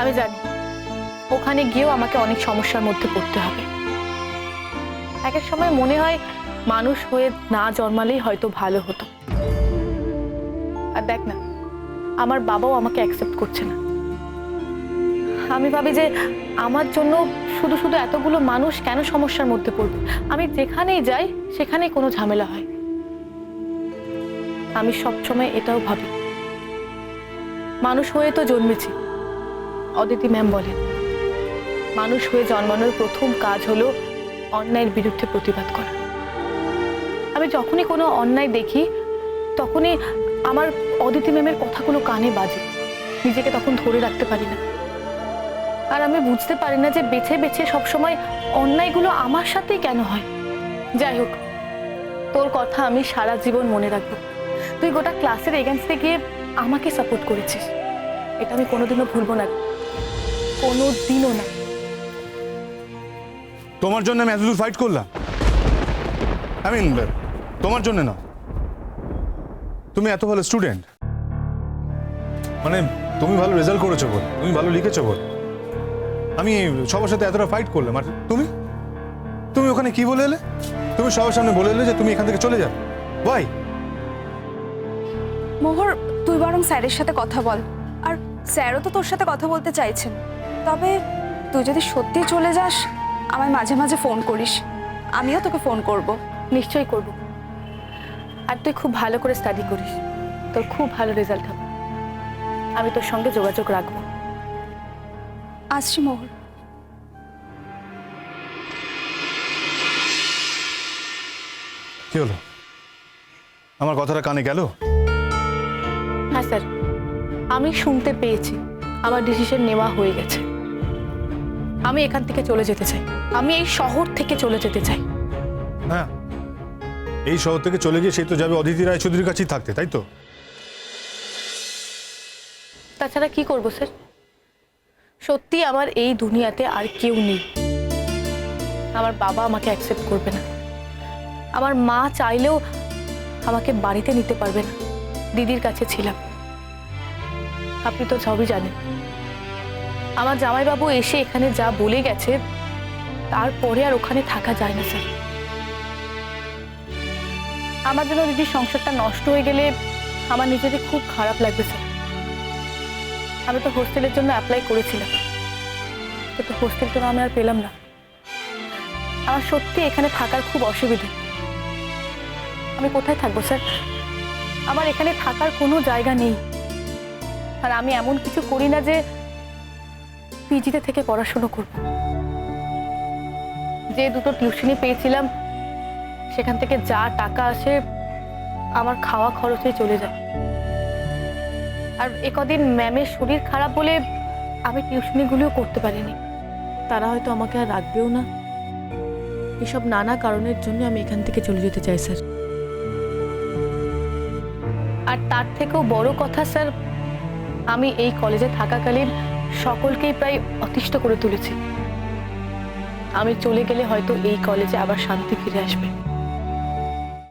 আমি জানি, ওখানে গিয়েও আমাকে অনেক সমস্যার মধ্যে পড়তে হবে। এক এক সময় মনে হয় মানুষ হয়ে না জন্মালেই হয়তো ভালো হতো। আর দেখ না, আমার বাবাও আমাকে অ্যাকসেপ্ট করছে না। আমি ভাবি যে আমার জন্য শুধু শুধু এতগুলো মানুষ কেন সমস্যার মধ্যে পড়বে? আমি যেখানেই যাই, সেখানেই কোনো ঝামেলা হয়। আমি সবসময় এটাও ভাবি। মানুষ হয়ে তো জন্মেছি। অদিতি ম্যাম বলেন, মানুষ হয়ে জন্মানোর প্রথম কাজ হলো অন্যায়ের বিরুদ্ধে প্রতিবাদ করা। আমি যখনই কোনো অন্যায় দেখি, তখনই আমার অদিতি ম্যামের কথাগুলো কানে বাজে, নিজেকে তখন ধরে রাখতে পারি না। আর আমি বুঝতে পারি না যে বেছে বেছে সবসময় অন্যায়গুলো আমার সাথেই কেন হয়। যাই হোক, তোর কথা আমি সারা জীবন মনে রাখব। তুই গোটা ক্লাসের এগেনস্টে গিয়ে আমাকে সাপোর্ট করেছিস। এটা আমি কোনোদিনও ভুলবো না। কোনো দিনও না। তোমার জন্য আমি এতদূর ফাইট করলাম। আই মিন তোমার জন্য না। তুমি এত ভালো স্টুডেন্ট মানে তুমি ভালো রেজাল্ট করেছ বল তুমি ভালো লিখেছো বল। আমি সবার সাথে এতটা ফাইট করলাম আর তুমি? তুমি ওখানে কি বলে এলে? তুমি সবার সামনে বলে এলে যে তুমি এখান থেকে চলে যাও। ওয়াই মোহর তুই বরং স্যারের সাথে কথা বল। আর স্যারও তো তোর সাথে কথা বলতে চাইছেন। তবে তুই যদি সত্যি চলে যাস আমায় মাঝে মাঝে ফোন করিস। আমিও তোকে ফোন করব। নিশ্চয়ই করব। আর তুই খুব ভালো করে স্টাডি করিস। তোর খুব ভালো রেজাল্ট হবে। আমি তোর সঙ্গে যোগাযোগ রাখব। আসছি মোহর কি হলো? আমার কথাটা কানে গেল? হ্যাঁ স্যার আমি শুনতে পেয়েছি। আমার ডিসিশন নেওয়া হয়ে গেছে। আমি এখান থেকে চলে যেতে চাই। আমি এই শহর থেকে চলে যেতে চাই। হ্যাঁ। এই শহর থেকে চলে গিয়ে সে তো যাবে অদিতি রায় চৌধুরীর কাছেই থাকতে তাই তো? তাছাড়া কি করব স্যার? সত্যি আমার এই দুনিয়াতে আর কেউ নেই। আমার বাবা আমাকে অ্যাকসেপ্ট করবে না। আমার মা চাইলেও আমাকে বাড়িতে নিতে পারবে না। দিদির কাছে ছিলাম। আপনি তো সবই জানেন। আমার জামাইবাবু এসে এখানে যা বলে গেছে তারপরে আর ওখানে থাকা যায় না, স্যার। আমার জন্য দিদির সংসারটা নষ্ট হয়ে গেলে আমার নিজেদের খুব খারাপ লাগবে, স্যার। আমি তো হোস্টেলের জন্য অ্যাপ্লাই করেছিলাম। কিন্তু হোস্টেলটা আমি আর পেলাম না। আমার সত্যি এখানে থাকার খুব অসুবিধে। আমি কোথায় থাকব, স্যার? আমার এখানে থাকার কোনো জায়গা নেই। আর আমি এমন কিছু করি না যে পিজিতে থেকে পড়াশুনো করব। যে দুটো টিউশনি পেয়েছিলাম সেখান থেকে যা টাকা আসে আমার খাওয়া খরচে চলে যায়। আর এ কদিন ম্যামের শরীর খারাপ বলে আমি টিউশনিগুলিও করতে পারিনি। তারা হয়তো আমাকে আর রাখবেও না। এসব নানা কারণের জন্য আমি এখান থেকে চলে যেতে চাই স্যার। আর তার থেকেও বড় কথা স্যার আমি এই কলেজে থাকাকালীন সকলকেই প্রায় অতিষ্ঠ করে তুলেছি। আমি চলে গেলে হয়তো এই কলেজে আবার শান্তি ফিরে আসবে।